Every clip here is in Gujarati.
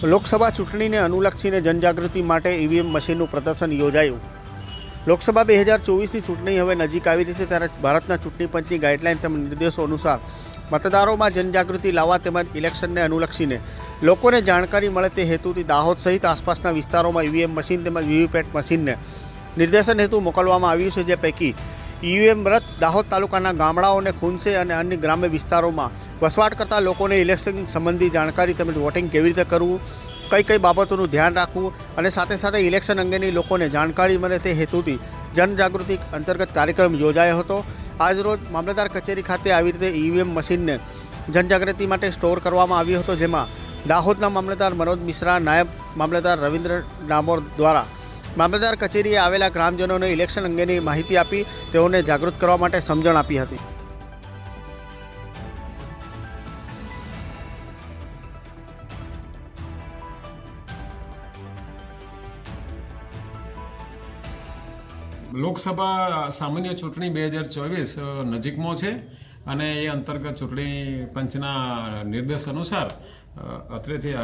લોકસભા ચૂંટણીને અનુલક્ષીને જનજાગૃતિ માટે ઈવીએમ મશીનનું પ્રદર્શન યોજાયું. લોકસભા બે હજાર ચોવીસની ચૂંટણી હવે નજીક આવી રહી છે ત્યારે ભારતના ચૂંટણી પંચની ગાઈડલાઈન તેમજ નિર્દેશો અનુસાર મતદારોમાં જનજાગૃતિ લાવવા તેમજ ઇલેક્શનને અનુલક્ષીને લોકોને જાણકારી મળે તે હેતુથી દાહોદ સહિત આસપાસના વિસ્તારોમાં ઈવીએમ મશીન તેમજ વીવીપેટ મશીનને નિર્દેશન હેતુ મોકલવામાં આવ્યું છે જે પૈકી ઈવીએમ રથ દાહોદ તાલુકાના ગામડાઓને ખૂનશે અને અન્ય ગ્રામ્ય વિસ્તારોમાં વસવાટ કરતા લોકોને ઇલેક્શન સંબંધી જાણકારી તેમજ વોટિંગ કેવી રીતે કરવું, કઈ કઈ બાબતોનું ધ્યાન રાખવું અને સાથે સાથે ઇલેક્શન અંગેની લોકોને જાણકારી મળે તે હેતુથી જનજાગૃતિ અંતર્ગત કાર્યક્રમ યોજાયો હતો. આજરોજ મામલતદાર કચેરી ખાતે આવી રીતે ઈવીએમ મશીનને જનજાગૃતિ માટે સ્ટોર કરવામાં આવ્યો હતો, જેમાં દાહોદના મામલતદાર મનોજ મિશ્રા, નાયબ મામલતદાર રવિન્દ્ર ડામોર દ્વારા મામલતદાર કચેરીએ આવેલા ગ્રામજનોને ઇલેક્શન અંગેની માહિતી આપી તેઓને જાગૃત કરવા માટે સમજણ આપી હતી. લોકસભા સામાન્ય ચૂંટણી બે હજાર ચોવીસ નજીકમાં છે. અને એ અંતર્ગત ચૂંટણી પંચના નિર્દેશ અનુસાર અત્રેથી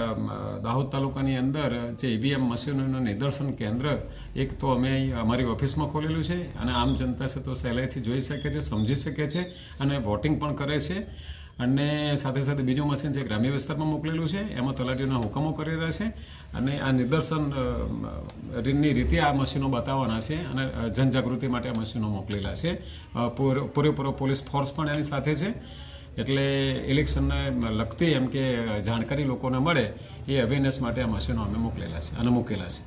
દાહોદ તાલુકાની અંદર જે ઈવીએમ મશીનોનું નિદર્શન કેન્દ્ર, એક તો અમે અમારી ઓફિસમાં ખોલેલું છે અને આમ જનતા છે તો સહેલાઈથી જોઈ શકે છે, સમજી શકે છે અને વોટિંગ પણ કરે છે. અને સાથે સાથે બીજું મશીન છે, ગ્રામ્ય વિસ્તારમાં મોકલેલું છે. એમાં તલાટીઓના હુકમો કરી રહ્યા છે અને આ નિદર્શનની રીતે આ મશીનો બતાવવાના છે અને જનજાગૃતિ માટે આ મશીનો મોકલેલા છે. પૂરેપૂરો પોલીસ ફોર્સ પણ એની સાથે છે. એટલે ઇલેક્શનને લગતી એમ કે જાણકારી લોકોને મળે એ અવેરનેસ માટે આ મશીનો અમે મોકલેલા છે અને મૂકેલા છે.